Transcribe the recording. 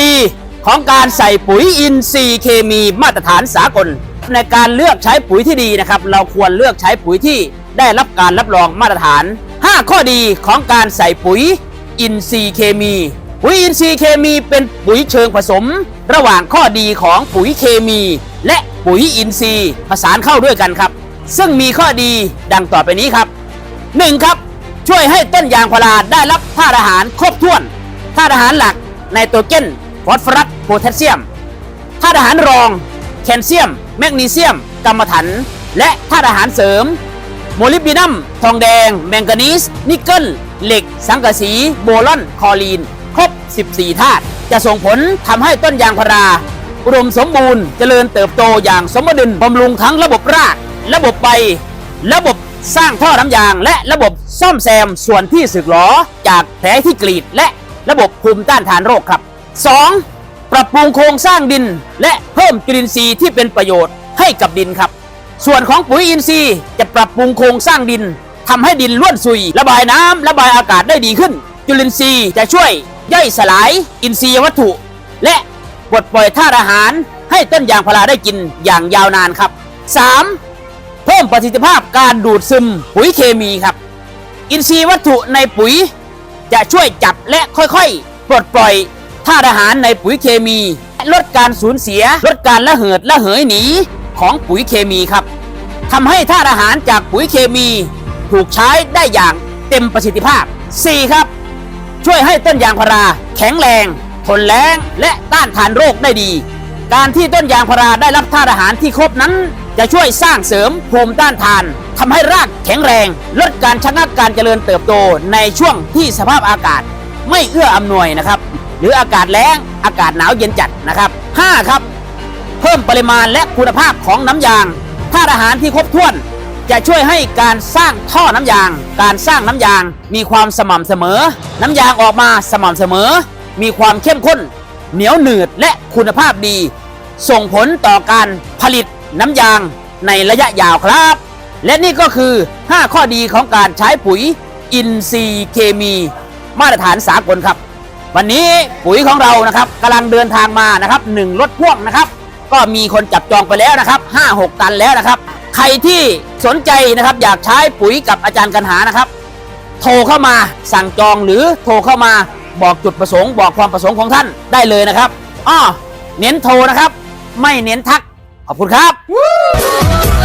ดีของการใส่ปุ๋ยอินทรีย์เคมีมาตรฐานสากล ในการเลือกใช้ปุ๋ยที่ดีนะครับ เราควรเลือกใช้ปุ๋ยที่ได้รับการรับรองมาตรฐาน 5 ข้อดีของการใส่ปุ๋ยอินทรีย์เคมี ปุ๋ยอินทรีย์เคมีเป็นปุ๋ยเชิงผสม ระหว่างข้อดีของปุ๋ยเคมี และปุ๋ยอินทรีย์ผสานเข้าด้วยกันครับ ซึ่งมีข้อดีดังต่อไปนี้ครับ 1. ครับช่วยให้ต้นยางพาราได้รับธาตุอาหารครบถ้วนธาตุอาหารหลัก ไนโตรเจนฟอสฟอรัสโพแทสเซียมธาตุอาหารรองแคลเซียม แมกนีเซียมกัมมันถัน และธาตุอาหารเสริม โมลิบดินัม ทองแดง แมงกานีสนิกเกิล เหล็ก สังกะสี โบลอน คอลีน ครบ 14 ธาตุจะส่งผลทำให้ต้นยางพาราอุดมสมบูรณ์เจริญเติบโตอย่างสมดุลบำรุงทั้งระบบราก ระบบใบ ระบบสร้างท่อน้ำยาง และระบบซ่อมแซมส่วนที่สึกหรอจากแผลที่กรีดและ ระบบภูมิต้านทานโรคครับ 2. ปรับปรุงโครงสร้างดิน และเพิ่มจุลินทรีย์ที่เป็นประโยชน์ให้กับดินครับ ส่วนของปุ๋ยอินทรีย์จะปรับปรุงโครงสร้างดินทำให้ดินล้วนซุย ระบายน้ำระบายอากาศได้ดีขึ้น จุลินทรีย์จะช่วยย่อยสลายอินทรีย์วัตถุ และปลดปล่อยธาตุอาหาร ให้ต้นยางพาราได้กินอย่างยาวนานครับ 3. เพิ่มประสิทธิภาพการดูดซึมปุ๋ยเคมีครับ อินทรีย์วัตถุในปุ๋ย จะช่วยจับและค่อยๆ ปลดปล่อยธาตุอาหารในปุ๋ยเคมีและลดการสูญเสียลดการละเหิดละเหยหนีของปุ๋ยเคมีครับทำให้ธาตุอาหารจากปุ๋ยเคมี ถูกใช้ได้อย่างเต็มประสิทธิภาพ 4. ครับ ช่วยให้ต้นยางพาราแข็งแรงทนแรงและต้านทานโรคได้ดี การที่ต้นยางพาราได้รับธาตุอาหารที่ครบนั้น จะช่วยสร้างเสริมภูมิต้านทานทำให้รากแข็งแรง ลดการชะงักการเจริญเติบโตในช่วงที่สภาพอากาศไม่เอื้ออำนวยนะครับ หรืออากาศแล้งอากาศหนาวเย็นจัดนะครับ 5. ครับ เพิ่มปริมาณและคุณภาพของน้ำยางธาตุอาหารที่ครบถ้วน จะช่วยให้การสร้างท่อน้ำยาง การสร้างน้ำยางมีความสม่ำเสมอ น้ำยางออกมาสม่ำเสมอ มีความเข้มข้น เหนียวหนืดและคุณภาพดี ส่งผลต่อการผลิต น้ำยางในระยะยาวครับ และนี่ก็คือ 5 ข้อดีของการใช้ปุ๋ยอินทรีย์เคมี มาตรฐานสากลครับ วันนี้ปุ๋ยของเรานะครับกำลังเดินทางมานะครับหนึ่งรถพ่วงนะครับ ก็มีคนจับจองไปแล้วนะครับ 5-6 ตันแล้วนะครับ ใครที่สนใจนะครับอยากใช้ปุ๋ยกับอาจารย์กันหานะครับ โทรเข้ามาสั่งจองหรือโทรเข้ามาบอกจุดประสงค์บอกความประสงค์ของท่านได้เลยนะครับอ้อเน้นโทรนะครับ ไม่เน้นทัก ขอบคุณครับ